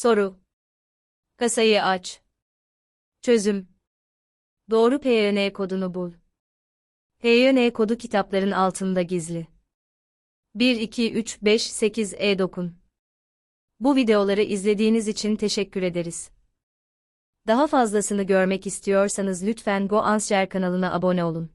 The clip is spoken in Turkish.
Soru. Kasayı aç. Çözüm. Doğru PYN kodunu bul. PYN kodu kitapların altında gizli. 1 2 3 5 8 E dokun. Bu videoları izlediğiniz için teşekkür ederiz. Daha fazlasını görmek istiyorsanız lütfen GoAnswer kanalına abone olun.